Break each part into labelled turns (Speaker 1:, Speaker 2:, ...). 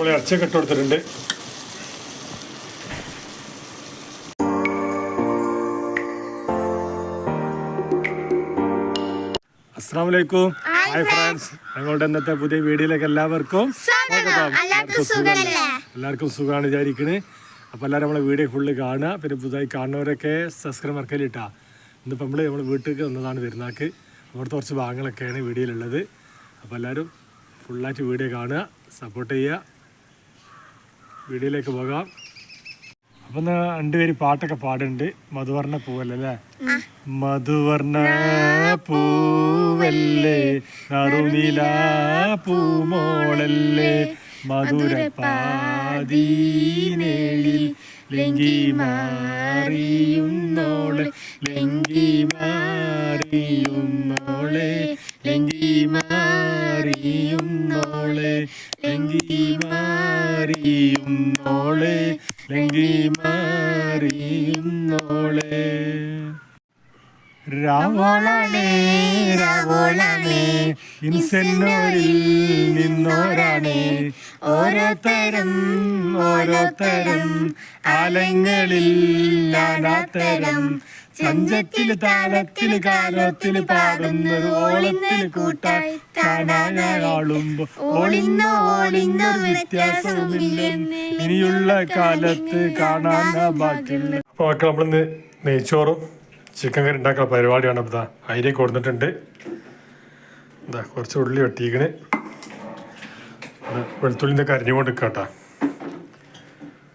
Speaker 1: നമ്മൾ ഇറച്ചിയൊക്കെ ഇട്ട് കൊടുത്തിട്ടുണ്ട്. ഹായ് ഫ്രണ്ട്സ് ഞങ്ങളുടെ ഇന്നത്തെ പുതിയ വീഡിയോയിലേക്ക് എല്ലാവർക്കും. എല്ലാവർക്കും സുഖമാണ് വിചാരിക്കണേ. അപ്പോൾ എല്ലാവരും നമ്മളെ വീഡിയോ ഫുള്ള് കാണുക. പിന്നെ പുതുതായി കാണുന്നവരൊക്കെ സബ്സ്ക്രൈബ് മറക്കലിട്ടാ ഇന്നിപ്പോൾ നമ്മൾ നമ്മൾ വീട്ടിലേക്ക് വന്നതാണ് പെരുന്നാൾക്ക് അവിടുത്തെ കുറച്ച് ഭാഗങ്ങളൊക്കെയാണ് വീഡിയോയിലുള്ളത്. അപ്പോൾ എല്ലാവരും ഫുള്ളായിട്ട് വീഡിയോ കാണുക സപ്പോർട്ട് ചെയ്യുക. വീഡിയോയിലേക്ക് പോകാം. അപ്പൊ രണ്ടുപേര് പാട്ടൊക്കെ പാടുന്നുണ്ട്. മധുവർണ പൂവല്ലേ? മധുവർണ മധുവർണ പൂവല്ലേ? നറുനില പൂമോളല്ലേ? മധുര പാതീനേളിൽ ലിംഗി മാറിയുന്നോളെ. ലിംഗി മാറിയുന്നോളെ. ലെങ്കി മാറിയുന്നോളെ ലെങ്കി മാറിയുന്നോളെ ലെങ്കി മാറിയുന്നോളെ രാവോളാണേ രാവോളാണേ ഇൻസെന്നോരിൽ നിന്നോരാണേ. ഓരോത്തരം ഓരോത്തരം ആലങ്ങളിൽ നാനാത്തരം സഞ്ചത്തിൽ താളത്തിൽ കാലത്തിൽ പാടുന്നത് ഓളിന്ന് കൂട്ടായി കാണാനാളുമ്പോ ഓളിന്ന ഓളിന്ന വ്യത്യാസമില്ലെന്ന് ഇനിയുള്ള കാലത്ത് കാണാൻ ബാക്കിയുള്ള അപ്പോൾ മക്കൾ നമ്മളിന്ന് നെയ്ച്ചോറും ചിക്കൻ കറി ഉണ്ടാക്കുന്ന പരിപാടിയാണ്. അപ്പോൾ ഇതാ അതിലേക്ക് കൊടുത്തിട്ടുണ്ട്. എന്താ കുറച്ച് ഉള്ളി വെട്ടിക്കണ് വെളുത്തുള്ളിന്റെ കരിഞ്ഞു കൊണ്ട് കേട്ടോ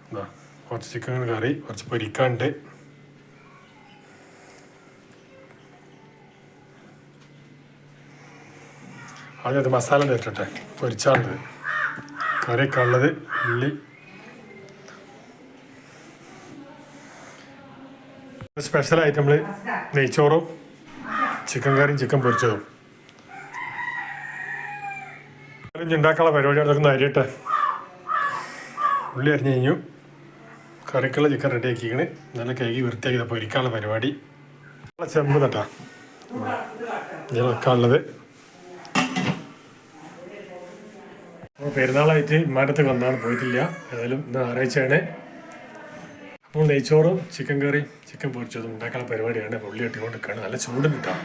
Speaker 1: എന്താ കുറച്ച് ചിക്കൻ കറി കുറച്ച് പൊരിക്കാണ്ട് ആദ്യം അത് മസാല തേറ്റട്ടെ പൊരിച്ചാണ്ടത് കള്ളത് ഉള്ളി. സ്പെഷ്യലായിട്ട് നമ്മൾ നെയ്ച്ചോറും ചിക്കൻ കറിയും ചിക്കൻ പൊരിച്ചതും. ഉണ്ടാക്കാനുള്ള പരിപാടി അതൊക്കെ അരിയട്ടെ. ഉള്ളി അരിഞ്ഞു കഴിഞ്ഞു. കറിക്കുള്ള ചിക്കൻ റെഡി ആക്കിക്കണ്. നല്ല കേക്ക് വൃത്തിയാക്കി പൊരിക്കാനുള്ള പരിപാടി. ചെമ്പ് തട്ടാ. ഇതിൽ വെക്കാനുള്ളത് അപ്പോൾ പെരുന്നാളായിട്ട് വിമാനത്ത് വന്നാണ് പോയിട്ടില്ല. ഏതായാലും ഇന്ന് ഞായറാഴ്ചയാണ്. അപ്പോൾ നെയ്ച്ചോറും ചിക്കൻ കറിയും ചിക്കൻ പൊരിച്ചതും ഉണ്ടാക്കാനുള്ള പരിപാടിയാണ്. പുള്ളി ഇട്ടുകൊണ്ട് നിൽക്കുകയാണ് നല്ല ചൂട് കിട്ടാം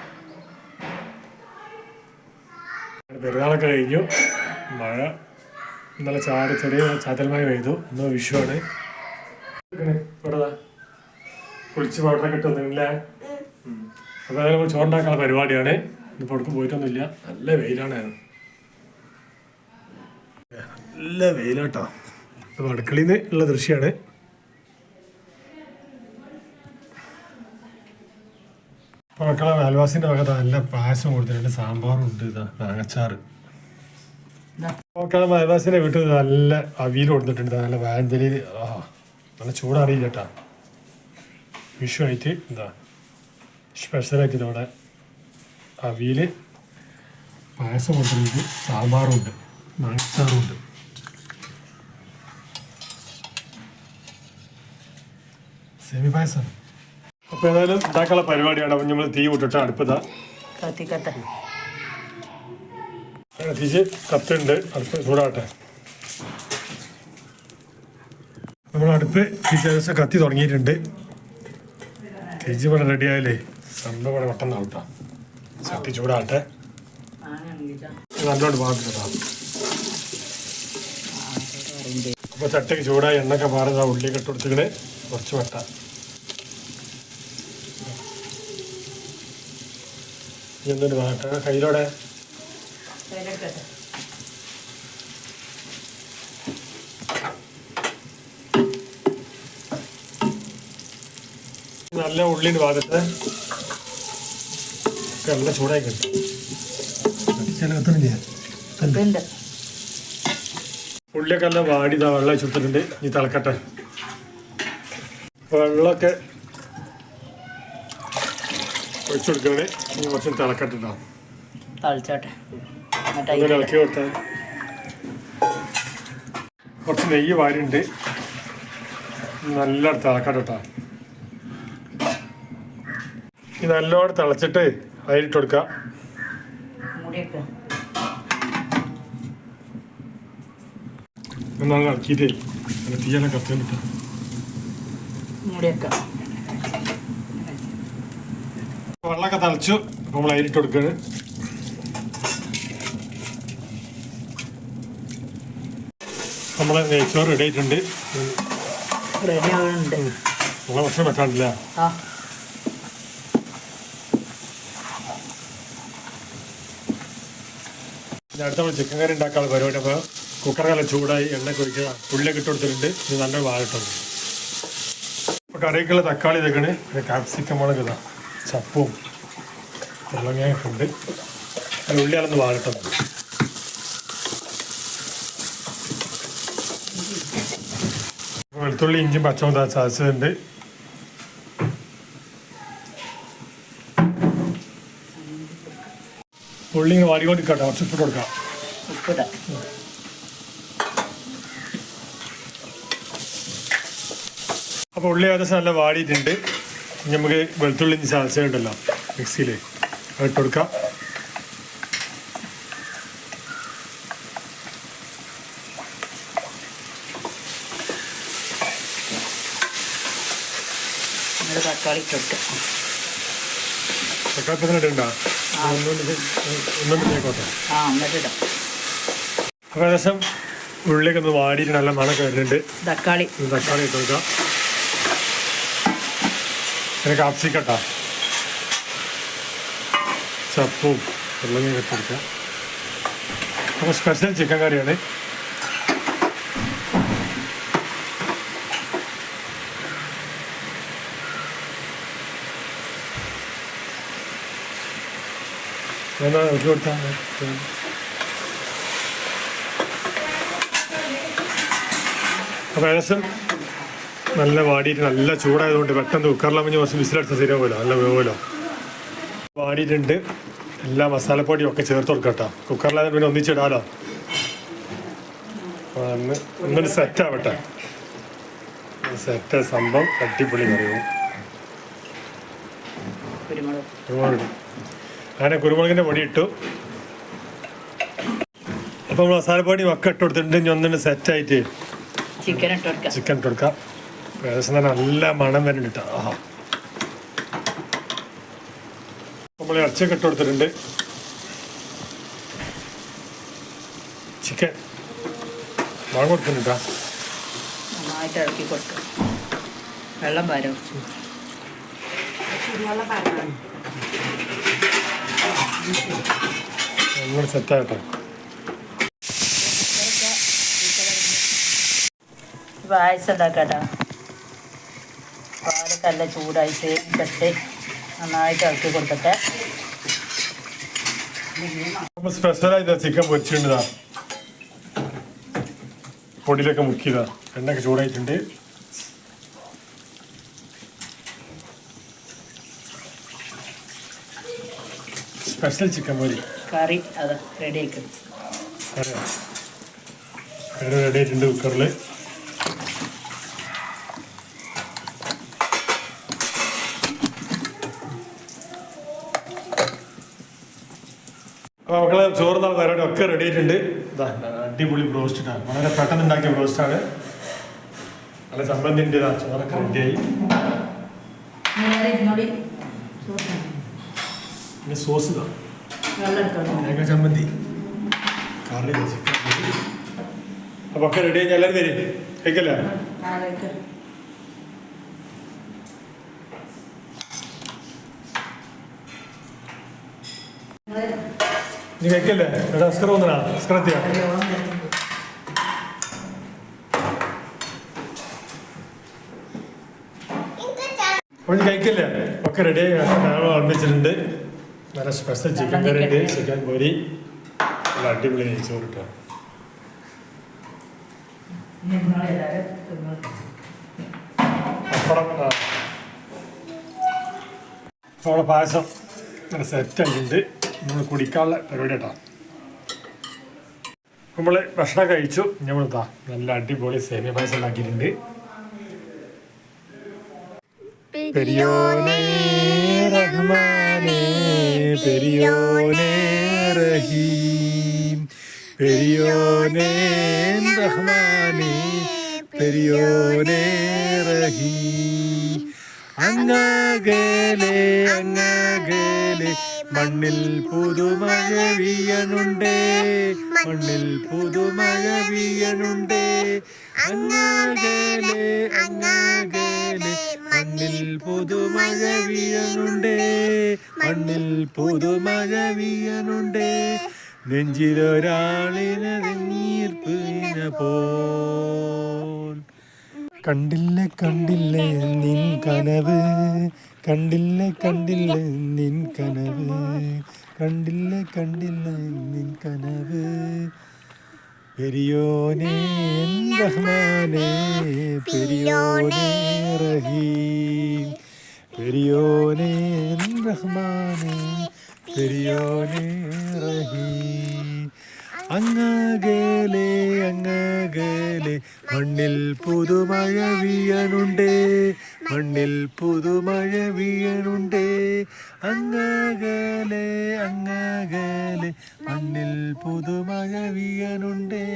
Speaker 1: പെരുന്നാളൊക്കെ കഴിഞ്ഞു. മഴ ഇന്നലെ ചാറ് ചെറിയ ചാത്തലമായി പെയ്തു. ഇന്ന് വിഷുവാണ്. ഇവിടെ കുളിച്ച് പൗഡറൊക്കെ ഇട്ട് വന്നില്ലേ അപ്പോൾ അതായത് ചോറുണ്ടാക്കാനുള്ള പരിപാടിയാണ്. ഇന്ന് അടുക്കും പോയിട്ടൊന്നുമില്ല. നല്ല വെയിലാണ്. നല്ല വെയിലാട്ടോ. അപ്പോൾ അടുക്കളയിൽ നിന്ന് ഉള്ള ദൃശ്യമാണ് അപ്പോൾ മക്കളെ അയൽവാസിന്റെ ഭാഗത്ത് നല്ല പായസം കൊടുത്തിട്ടുണ്ട് സാമ്പാറും ഉണ്ട് ഇതാ മാങ്ങച്ചാറ് മക്കളെ അയൽവാസിന്റെ വീട്ടിൽ നല്ല അവിയൽ കൊടുത്തിട്ടുണ്ട് നല്ല വാഞ്ചലിയിൽ ആ നല്ല ചൂടറിയില്ല കേട്ടാ വിഷു ആയിട്ട് എന്താ സ്പെഷ്യലായിട്ട് ഇതവിടെ അവിയൽ പായസം കൊടുത്തിട്ടുണ്ട് സാമ്പാറും ഉണ്ട് മാങ്ങച്ചാറും ഉണ്ട് സെമി പായസം. അപ്പോൾ ഏതായാലും ഉണ്ടാക്കാനുള്ള പരിപാടിയാണ്. അപ്പം നമ്മൾ തീ വിട്ടിട്ട് അടുപ്പതാ.
Speaker 2: കത്തിക്കട്ടെ.
Speaker 1: കത്തുണ്ട് അടുപ്പ് ചൂടാട്ടെ നമ്മൾ അടുപ്പ് ഏകദേശം കത്തി തുടങ്ങിയിട്ടുണ്ട്. തീച്ച് ഇവിടെ റെഡി ആയാലേ സംഭവം ഇവിടെ പെട്ടെന്ന് ആവട്ടാ. ചട്ടി ചൂടാട്ടെ നല്ലോണ്ട് പാകത്തിട്ടാ അപ്പോൾ ചട്ടയ്ക്ക് ചൂടായി എണ്ണൊക്കെ പാടുന്ന ഉള്ളി കെട്ടുകൊടുത്തിട്ട് കുറച്ച് വട്ട എന്നൊരു വാട്ട കയ്യിലൂടെ? നല്ല ഉള്ളിന്റെ ഭാഗത്ത് നല്ല ചൂടായി കിട്ടും. ഉള്ളിയൊക്കെ നല്ല വാടി വെള്ളം ചുട്ടിട്ടുണ്ട് ഇനി തിളക്കട്ടെ. വെള്ളമൊക്കെ ഒഴിച്ചു കൊടുക്കണേ കുറച്ച് തിളക്കട്ടുണ്ടാവും കേട്ടോ
Speaker 2: തളിച്ചോട്ടെ
Speaker 1: അങ്ങനെ ഇളക്കി കൊടുത്താൽ കുറച്ച് നെയ്യ് വാരിണ്ട്. നല്ല തിളക്കട്ടെ കേട്ടോ ഈ നല്ലോണം തിളച്ചിട്ട് അതിലിട്ട് കൊടുക്കുക
Speaker 2: മൂടിയൊക്കെ
Speaker 1: ഒന്നാൾ ഇളക്കിയിട്ട് തീയെല്ലാം കത്തുന്നിട്ട്
Speaker 2: മൂടിയൊക്കെ.
Speaker 1: വെള്ളമൊക്കെ തളിച്ചു. അപ്പോൾ നമ്മൾ അരിട്ട് കൊടുക്കുകയാണ്. നമ്മളെ നെയ്ച്ചോറ് റെഡി ആയിട്ടുണ്ട്. നമ്മളെ ഭക്ഷണം വെക്കാണ്ടില്ല അടുത്ത നമ്മൾ ചിക്കൻ കറി ഉണ്ടാക്കാനുള്ള പരിപാടി. അപ്പോൾ കുക്കറൊക്കെ ചൂടായി എണ്ണ കുഴിക്കുക ഉള്ളിലൊക്കെ ഇട്ട് കൊടുത്തിട്ടുണ്ട്. ഇത് നല്ല വാഴട്ടുണ്ട് കറിക്കുള്ള തക്കാളി ഇതൊക്കെയാണ് പിന്നെ കാപ്സിക്കം മുളക് ഇതാ. ചപ്പും മുളകയൊക്കെ ഉണ്ട് അതിന് അളന്ന് വാഴട്ടെ വെളുത്തുള്ളി ഇഞ്ചും പച്ചമുളക് ചതച്ചതുണ്ട്. ഉള്ളി ഇങ്ങനെ കൊടുക്കട്ടെ കുറച്ച് ഉപ്പിട്ട് കൊടുക്കാം.
Speaker 2: ഉപ്പിടാം.
Speaker 1: അപ്പോൾ ഉള്ളി ഏകദേശം നല്ല വാടിയിട്ടുണ്ട്. നമുക്ക് വെളുത്തുള്ളി ഇഞ്ചി ഉണ്ടല്ലോ മിക്സിയിൽ ഇട്ട് കൊടുക്കാം.
Speaker 2: തക്കാളി ഇട്ടിട്ട്
Speaker 1: ഏകദേശം ഉള്ളിയൊക്കെ ഒന്ന് വാടിയിട്ട് നല്ല മണം വരുന്നുണ്ട്.
Speaker 2: തക്കാളി.
Speaker 1: തക്കാളി ഇട്ട് കൊടുക്കാം. പിന്നെ കാപ്സിക്കട്ടാ ചപ്പും വെള്ളമീൻ ഇട്ട് കൊടുക്കാം അപ്പോൾ സ്പെഷ്യൽ ചിക്കൻ കറിയാണ് എന്നാ ഇട്ട് കൊടുത്താൽ അപ്പോൾ ഏകദേശം നല്ല വാടിയിട്ട് നല്ല ചൂടായതുകൊണ്ട് പെട്ടെന്ന് കുക്കറിലാമഞ്ഞ് കുറച്ച് വിസിലടിച്ച ശരിയാവുമല്ലോ നല്ല വേവുമല്ലോ. വാടിയിട്ടുണ്ട്. എല്ലാ മസാലപ്പൊടിയും ഒക്കെ ചേർത്ത് കൊടുക്കട്ടോ കുക്കറിലാതെ പിന്നെ ഒന്നിച്ചിടാലോ ഒന്നൊരു സെറ്റ് ആവട്ടെ. സെറ്റ് സംഭവം അടിപൊളി കറിയും
Speaker 2: കുരുമുളക്.
Speaker 1: അങ്ങനെ കുരുമുളകിന്റെ പൊടി ഇട്ടു. അപ്പോൾ നമ്മൾ മസാലപ്പൊടി ഒക്കെ ഇട്ട് കൊടുത്തിട്ടുണ്ട്. ഇനി ഒന്നിന് സെറ്റായിട്ട്
Speaker 2: ചിക്കൻ ഇട്ട് കൊടുക്കാം.
Speaker 1: ചിക്കൻ ഇട്ട് കൊടുക്കാം. തന്നെ നല്ല മണം വരുന്നുണ്ട്. കേട്ടോ ആഹാ നമ്മൾ ഇറച്ചിയൊക്കെ ഇട്ട് കൊടുത്തിട്ടുണ്ട്. ചിക്കൻ. മണം കൊടുക്കുന്നുണ്ട്? കേട്ടോ
Speaker 2: നന്നായിട്ട് ഇളക്കി കൊടുത്തു. വെള്ളം പാരോ?
Speaker 1: നമ്മൾ സെറ്റാകട്ടെ
Speaker 2: പായസം ഉണ്ടാക്കാട്ടോ. നല്ല ചൂടായി സേവിക്കട്ടെ നന്നായിട്ട് ഇളക്കി കൊടുക്കട്ടെ
Speaker 1: സ്പെഷ്യലായിട്ട് ചിക്കൻ പൊരിച്ചിട്ടുണ്ടാ പൊടിയിലൊക്കെ മുക്കിയതാ. എണ്ണയൊക്കെ ചൂടായിട്ടുണ്ട്. സ്പെഷ്യൽ ചിക്കൻ പൊരി.
Speaker 2: കറി അത് റെഡി ആക്കും.
Speaker 1: കറി റെഡി ആയിട്ടുണ്ട് കുക്കറിൽ അപ്പോൾ മക്കളെ ചോറ് നാളെ പരിപാടി ഒക്കെ റെഡി ആയിട്ടുണ്ട്. അടിപൊളി ബ്രോസ്റ്റാണ് വളരെ പെട്ടെന്ന് ഉണ്ടാക്കിയ ബ്രോസ്റ്റാണ് നല്ല ഇതാ ചോറൊക്കെ റെഡിയായി പിന്നെ സോസ് തേങ്ങ ചമ്മന്തി. കറി ചിക്കൻ അപ്പോൾ ഒക്കെ റെഡി ആയി എല്ലാവരും വരും. കഴിക്കല്ലേ? നീ കേക്കല്ലേ എടാ അസ്കർ വന്നടാ അസ്കർ എത്തിയാ. അപ്പോൾ നീ ഒക്കെ റെഡി ഓർമ്മിച്ചിട്ടുണ്ട് നല്ല സ്പെഷ്യൽ ചിക്കൻ കറി ഉണ്ട്. ചിക്കൻ പൊരി. നല്ല അടിപൊളി നെയ്ച്ചോറ് കേട്ടോ പപ്പടം അപ്പോൾ സെറ്റ് ആയിട്ടുണ്ട്. നമ്മൾ കുടിക്കാനുള്ള പരിപാടി കേട്ടോ നമ്മൾ ഭക്ഷണം കഴിച്ചു. നമ്മൾ താ നല്ല അടിപൊളി സേമിയ പായസം ഉണ്ടാക്കിയിട്ടുണ്ട്. പെരിയോനേ റഹീ.
Speaker 3: അങ്ങകലെ അങ്ങകലെ മണ്ണിൽ പുതുമഴ വീയനുണ്ടേ മണ്ണിൽ പുതുമഴ വീയനുണ്ടേ അങ്ങകലെ അങ്ങകലെ മണ്ണിൽ പുതുമഴ വീയനുണ്ടേ മണ്ണിൽ പുതുമഴ വീയനുണ്ടേ നെഞ്ചിലൊരാളിനെ നീർപ്പിന പോൽ കണ്ടില്ല കണ്ടില്ല നിൻ കനവ്? കണ്ടില്ല കണ്ടില്ല നിൻ കനവ്? കണ്ടില്ല കണ്ടില്ല നിൻ കനവ്? പെരിയോനേ റഹ്മാനേ പെരിയോനേ റഹീം. പെരിയോനേ റഹ്മാനേ പെരിയോനേ റഹീം. അങ്ങകലെ അങ്ങകലെ മണ്ണിൽ പുതുമഴ വീയനുണ്ടേ മണ്ണിൽ പുതുമഴ വീയനുണ്ടേ അങ്ങകലെ അങ്ങകലെ മണ്ണിൽ പുതുമഴ വീയനുണ്ടേ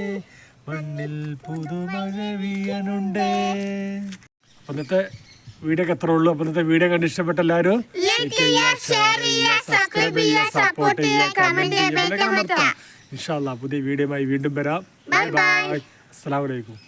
Speaker 3: മണ്ണിൽ പുതുമഴ വീയനുണ്ടേ അന്നത്തെ വീഡിയോ എത്ര ഉള്ളൂ? അപ്പൊ ഇന്നത്തെ വീഡിയോ കണ്ട് ഇഷ്ടപ്പെട്ട എല്ലാവരും
Speaker 1: ലൈക്ക് ചെയ്യുക ഷെയർ ചെയ്യുക സബ്സ്ക്രൈബ് ചെയ്യുക സപ്പോർട്ട് ചെയ്യുക കമന്റ്
Speaker 3: ഇൻഷാല്ലാ പുതിയ വീഡിയോയുമായി വീണ്ടും വരാം.
Speaker 1: ബൈ ബൈ
Speaker 3: അസ്സലാമു അലൈക്കും.